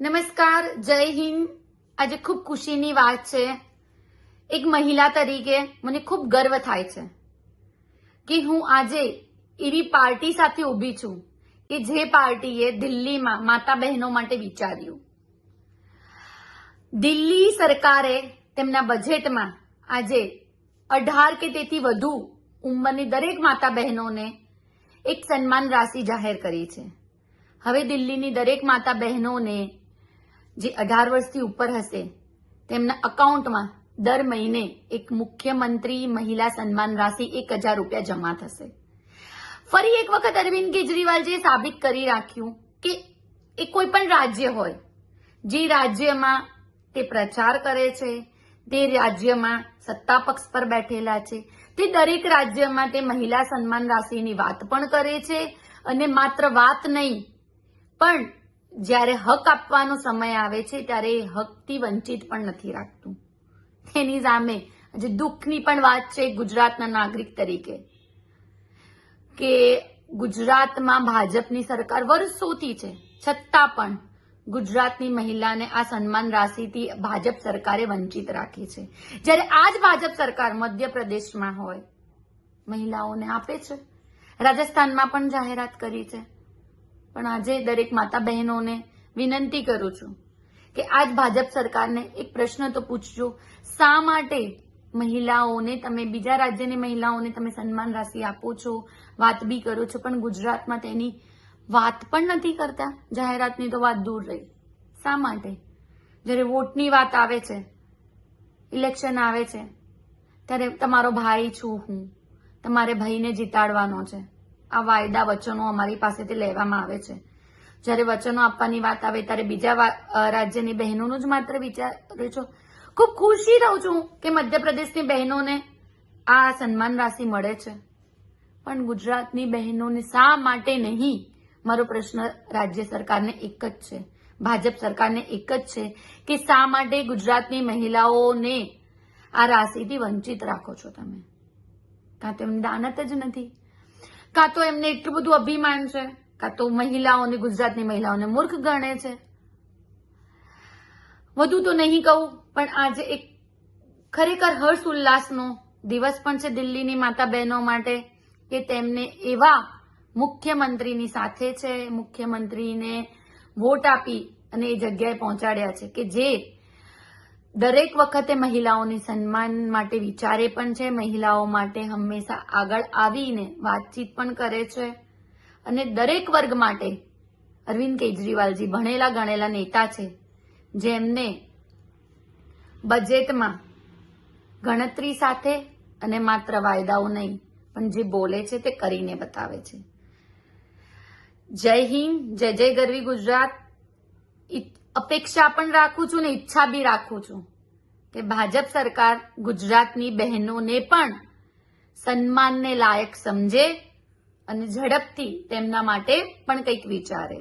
નમસ્કાર, જય હિન્દ. આજે ખૂબ ખુશીની વાત છે. એક મહિલા તરીકે મને ખૂબ ગર્વ થાય છે કે હું આજે એવી પાર્ટી સાથે ઊભી છું કે જે પાર્ટીએ દિલ્હીમાં માતા બહેનો માટે વિચાર્યું. દિલ્હી સરકારે તેમના બજેટમાં આજે અઢાર કે તેથી વધુ ઉંમરની દરેક માતા બહેનોને એક સન્માન રાશિ જાહેર કરી છે. હવે દિલ્હીની દરેક માતા બહેનોને જે અઢાર વર્ષથી ઉપર હશે, તેમના અકાઉન્ટમાં દર મહિને એક મુખ્યમંત્રી મહિલા સન્માન રાશિ એક હજાર રૂપિયા જમા થશે. ફરી એક વખત અરવિંદ કેજરીવાલજીએ સાબિત કરી રાખ્યું કે એ કોઈ પણ રાજ્ય હોય, જે રાજ્યમાં તે પ્રચાર કરે છે, તે રાજ્યમાં સત્તા પક્ષ પર બેઠેલા છે, તે દરેક રાજ્યમાં તે મહિલા સન્માન રાશિની વાત પણ કરે છે અને માત્ર વાત નહીં, પણ જ્યારે હક આપવાનો સમય આવે છે, ત્યારે એ હકથી વંચિત પણ નથી રાખતું. તેની સામે આજે દુઃખની પણ વાત છે ગુજરાતના નાગરિક તરીકે, કે ગુજરાતમાં ભાજપની સરકાર વર્ષોથી છે. છતાં પણ ગુજરાતની મહિલાને આ સન્માન રાશિથી ભાજપ સરકારે વંચિત રાખી છે. જ્યારે આ જ ભાજપ સરકાર મધ્યપ્રદેશમાં હોય, મહિલાઓને આપે છે. રાજસ્થાનમાં પણ જાહેરાત કરી છે. પણ આજે દરેક માતા બહેનોને વિનંતી કરું છું કે આજ ભાજપ સરકારને એક પ્રશ્ન તો પૂછજો. શા માટે મહિલાઓને તમે, બીજા રાજ્યની મહિલાઓને તમે સન્માન રાશિ આપો છો? વાત બી કરો છો, પણ ગુજરાતમાં તેની વાત પણ નથી કરતા. જાહેરાતની તો વાત દૂર રહી. શા માટે? જ્યારે વોટની વાત આવે છે, ઇલેક્શન આવે છે, ત્યારે તમારો ભાઈ છું હું. તમારે ભાઈને જીતાડવાનો છે. આ વાયદા વચનો અમારી પાસેથી લેવામાં આવે છે. જ્યારે વચનો આપવાની વાત આવે ત્યારે બીજા રાજ્યની બહેનોનું જ માત્ર વિચારે છો. ખૂબ ખુશી રહું છું કે મધ્યપ્રદેશની બહેનોને આ સન્માન રાશિ મળે છે. પણ ગુજરાતની બહેનોને શા માટે નહીં? મારો પ્રશ્ન રાજ્ય સરકારને એક જ છે. ભાજપ સરકારને એક જ છે કે શા માટે ગુજરાતની મહિલાઓને આ રાશિથી વંચિત રાખો છો તમે? કાં તો એમને દાનત જ નથી? કાં તો એમને એટલું બધું અભિમાન છે, કાં તો મહિલાઓને, ગુજરાતની મહિલાઓને મૂર્ખ ગણે છે. વધુ તો નહીં કહું, પણ આજે એક ખરેખર હર્ષ ઉલ્લાસનો દિવસ પણ છે દિલ્હીની માતા બહેનો માટે, કે તેમને એવા મુખ્યમંત્રીની સાથે છે, મુખ્યમંત્રીને વોટ આપી અને એ જગ્યાએ પહોંચાડ્યા છે, કે જે દરેક વખતે મહિલાઓની સન્માન માટે વિચારે પણ છે, મહિલાઓ માટે હંમેશા આગળ આવીને વાતચીત પણ કરે છે. અને દરેક વર્ગ માટે અરવિંદ કેજરીવાલજી ભણેલા ગણેલા નેતા છે, જેમને બજેટમાં ગણતરી સાથે અને માત્ર વાયદાઓ નહીં, પણ જે બોલે છે તે કરીને બતાવે છે. જય હિન્દ, જય જય ગરવી ગુજરાત. અપેક્ષા પણ રાખું છું ને ઈચ્છા બી રાખું છું કે ભાજપ સરકાર ગુજરાતની બહેનોને પણ સન્માનને લાયક સમજે અને ઝડપથી તેમના માટે પણ કંઈક વિચારે.